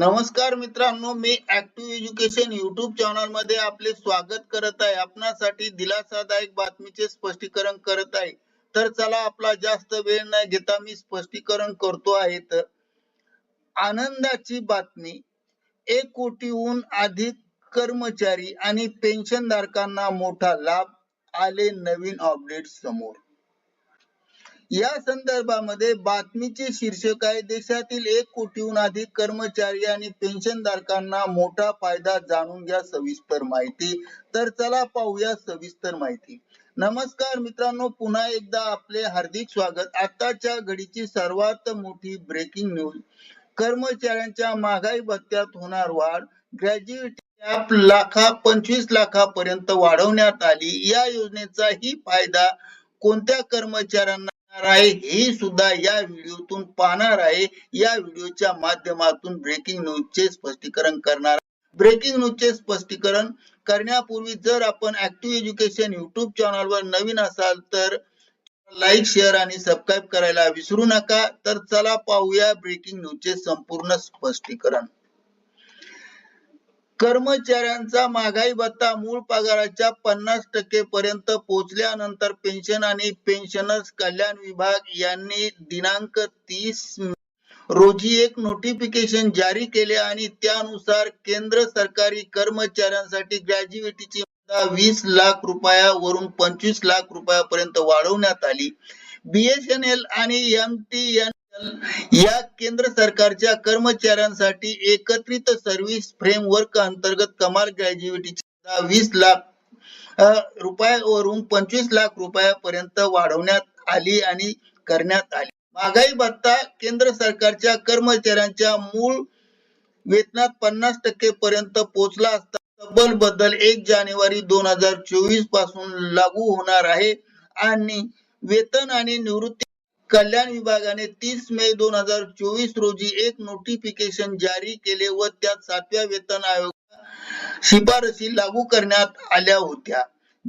नमस्कार मित्रांनो मी ऍक्टिव्ह एज्युकेशन युट्यूब चॅनलमध्ये आपले स्वागत करत आहे. आपणासाठी दिलासादायक बातमीचे स्पष्टीकरण करत आहे. तर चला आपला जास्त वेळ न घेता मी स्पष्टीकरण करतो आहे. तर आनंदाची बातमी एक कोटीहून अधिक कर्मचारी आणि पेन्शन धारकांना मोठा लाभ आले नवीन अपडेट समोर. या संदर्भामध्ये बातमीचे शीर्षक आहे देशातील एक कोटीहून अधिक कर्मचारी आणि पेन्शनधारकांना मोठा फायदा जाणून घ्या सविस्तर माहिती. तर चला पाहूया सविस्तर माहिती. नमस्कार मित्रांनो पुन्हा एकदा आपले हार्दिक स्वागत. आताच्या घडीची सर्वात मोठी ब्रेकिंग न्यूज कर्मचाऱ्यांच्या महागाई भत्त्यात होणार वाढ. ग्रॅज्युएटी लाखा पंचवीस लाखापर्यंत वाढवण्यात आली. या योजनेचा ही फायदा कोणत्या कर्मचाऱ्यांना आहे हे सुद्धा या व्हिडिओतून पाहणार आहे. या व्हिडिओच्या माध्यमातून ब्रेकिंग न्यूजचे स्पष्टीकरण करणार ब्रेकिंग न्यूजचे स्पष्टीकरण करण्यापूर्वी जर आपण ऍक्टिव्ह एज्युकेशन युट्यूब चॅनलवर नवीन असाल तर लाईक शेअर आणि सबस्क्राईब करायला विसरू नका. तर चला पाहूया ब्रेकिंग न्यूजचे संपूर्ण स्पष्टीकरण. कर्मचाऱ्यांचा महागाई भत्ता मूळ पगाराच्या पन्नास टक्के पर्यंत पोहोचल्यानंतर पेन्शन आणि पेन्शनर्स कल्याण विभाग यांनी दिनांक तीस रोजी एक नोटिफिकेशन जारी केले आणि त्यानुसार केंद्र सरकारी कर्मचाऱ्यांसाठी ग्रॅज्युएटीची वीस लाख रुपयावरून पंचवीस लाख रुपयापर्यंत वाढवण्यात आली. बीएसएनएल आणि एम टी एन या केंद्र सरकारच्या कर्मचाऱ्यांसाठी एकत्रित सर्व्हिस फ्रेमवर्क अंतर्गत कमाल ग्रॅज्युएटी वीस लाख रुपयावरून पंचवीस लाख रुपयापर्यंत वाढवण्यात आली आणि करण्यात आली. महागाई भत्ता केंद्र सरकारच्या कर्मचाऱ्यांच्या मूळ वेतनात पन्नास टक्के पर्यंत पोहोचला असता तब्बल बदल एक जानेवारी दोन हजार चोवीसपासून लागू होणार आहे आणि वेतन आणि निवृत्ती कल्याण विभागाने तीस मे दोन हजार चोवीस रोजी एक नोटिफिकेशन जारी केले व त्यात सातव्या वेतन आयोग शिफारसी लागू करण्यात आल्या होत्या.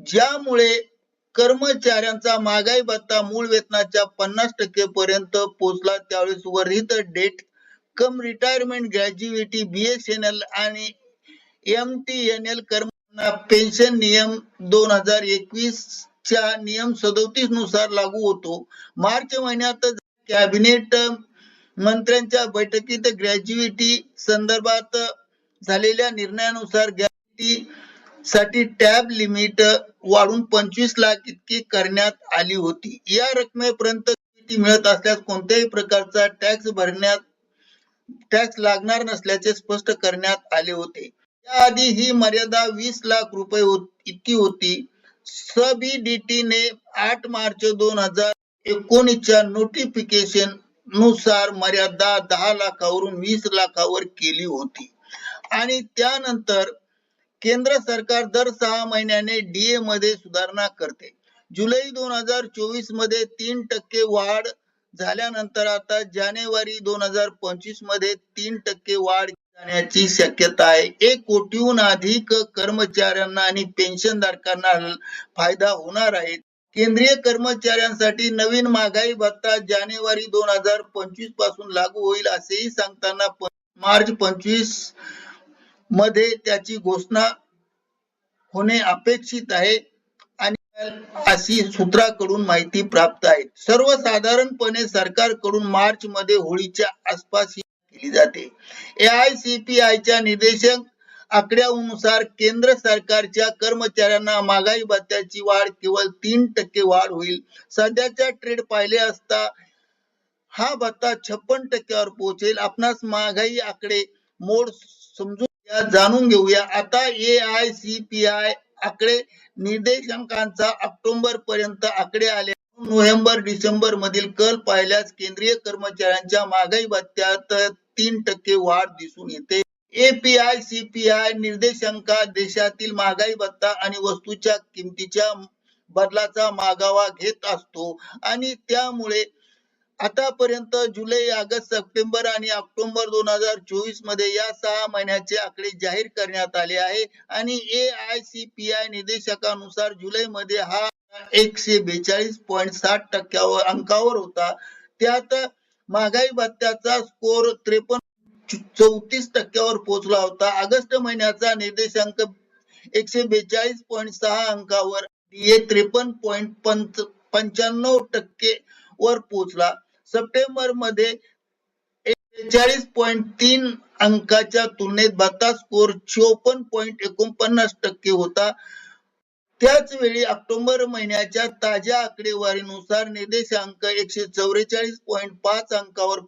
ज्यामुळे कर्मचाऱ्यांचा महागाई भत्ता मूळ वेतनाच्या पन्नास टक्के पर्यंत पोहोचला. त्यावेळेस वर्धित date cum retirement gratuity BSNL आणि एम टी एन एल कर्मचाऱ्यांना पेन्शन नियम दोन हजार एकवीस च्या नियम सदोतीसनुसार लागू होतो. मार्च महिन्यात कॅबिनेट मंत्र्यांच्या बैठकीत ग्रॅज्युएटी संदर्भात झालेल्या निर्णयानुसारसाठी टॅब लिमिट वाढून पंचवीस लाख इतकी करण्यात आली होती. या रकमेपर्यंत मिळत असल्यास कोणत्याही प्रकारचा टॅक्स भरण्यात टॅक्स लागणार नसल्याचे स्पष्ट करण्यात आले होते. याआधी ही मर्यादा वीस लाख रुपये इतकी होती. सबीडीटी ने आठ मार्च दोन हजार एकोणीसच्या नोटिफिकेशननुसार मर्यादा दहा लाखावरून वीस लाखावर केली होती. आणि त्यानंतर केंद्र सरकार दर सहा महिन्याने डीए मध्ये सुधारणा करते. जुलै दोन हजार चोवीसमध्ये तीन टक्के वाढ झाल्यानंतर आता जानेवारी दोन हजार पंचवीसमध्ये तीन टक्के वाढ जाण्याची शक्यता आहे. एक कोटीहून अधिक कर्मचाऱ्यांना आणि पेन्शनधारकांना फायदा होणार आहे. केंद्रीय कर्मचाऱ्यांसाठी नवीन महागाई भत्ता जानेवारी दोन हजार पंचवीसपासून लागू होईल असेही सांगताना मार्च पंचवीसमध्ये त्याची घोषणा होणे अपेक्षित आहे आणि अशी सूत्राकडून माहिती प्राप्त आहे. सर्वसाधारणपणे सरकारकडून मार्च मध्ये होळीच्या आसपास घेतली जाते. ए आय सी पी एआयसीपीआयच्या निर्देशक आकड्यानुसार केंद्र सरकारच्या कर्मचाऱ्यांना महागाई भत्त्याची वाढ केवळ तीन टक्के वाढ होईल. सध्याच्या ट्रेड पाहिले असता हा भत्ता छप्पन टक्क्यावर पोहोचेल. आपणास महागाई आकडे मोड समजून जाणून घेऊया. आता A I C P I आकडे निर्देशांकांचा ऑक्टोबर पर्यंत आकडे आले. नोव्हेंबर डिसेंबर मधील कल पाहिल्यास केंद्रीय कर्मचाऱ्यांच्या महागाई भत्त्यात तीन टक्के वाढ दिसून येते. एपीआय सीपीआय निर्देशांकात देशातील महागाई भत्ता आणि वस्तूच्या किमतीच्या बदलाचा मागावा घेत असतो. आणि त्यामुळे आतापर्यंत जुलै ऑगस्ट सप्टेंबर आणि ऑक्टोबर दोन हजार चोवीसमध्ये या सहा महिन्याचे आकडे जाहीर करण्यात आले आहे. आणि A I C P I निर्देशकानुसार जुलै मध्ये हा एकशे बेचाळीस पॉईंट साठ टक्क्यावर अंकावर होता. त्यात महागाई भत्त्याचा स्कोर त्रेपन्न चौतीस टक्क्यावर पोहोचला होता. ऑगस्ट महिन्याचा निर्देशांक एकशे बेचाळीस पॉईंट सहा अंकावर डीए त्रेपन्न पॉईंट पंच पंच्याण्णव टक्के वर पोहोचला. सप्टेंबरमध्ये बेचाळीस पॉईंट तीन अंकाच्या तुलनेत भत्ता स्कोर चोपन्न पॉईंट एकोणपन्नास टक्के होता. त्याच वेळी ऑक्टोबर महिन्याच्या ताज्या आकडेवारीनुसार निर्देशांक एकशे चौवेचाळीस पॉईंट पाच अंकावर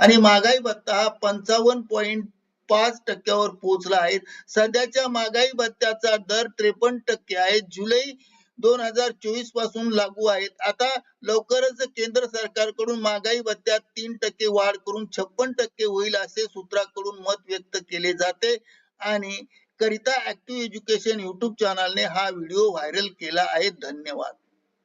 आणि महागाई भत्ता हा पंचावन्न पॉईंट पाच टक्क्यावर पोहोचला आहे. सध्याच्या महागाई भत्त्याचा दर त्रेपन्न टक्के आहे. जुलै दोन हजार चोवीसपासून लागू आहेत. आता लवकरच केंद्र सरकारकडून महागाई भत्त्यात तीन टक्के वाढ करून छप्पन टक्के होईल असे सूत्राकडून मत व्यक्त केले जाते आणि करिता ऍक्टिव्ह एज्युकेशन युट्यूब चॅनलने हा व्हिडिओ व्हायरल केला आहे. धन्यवाद.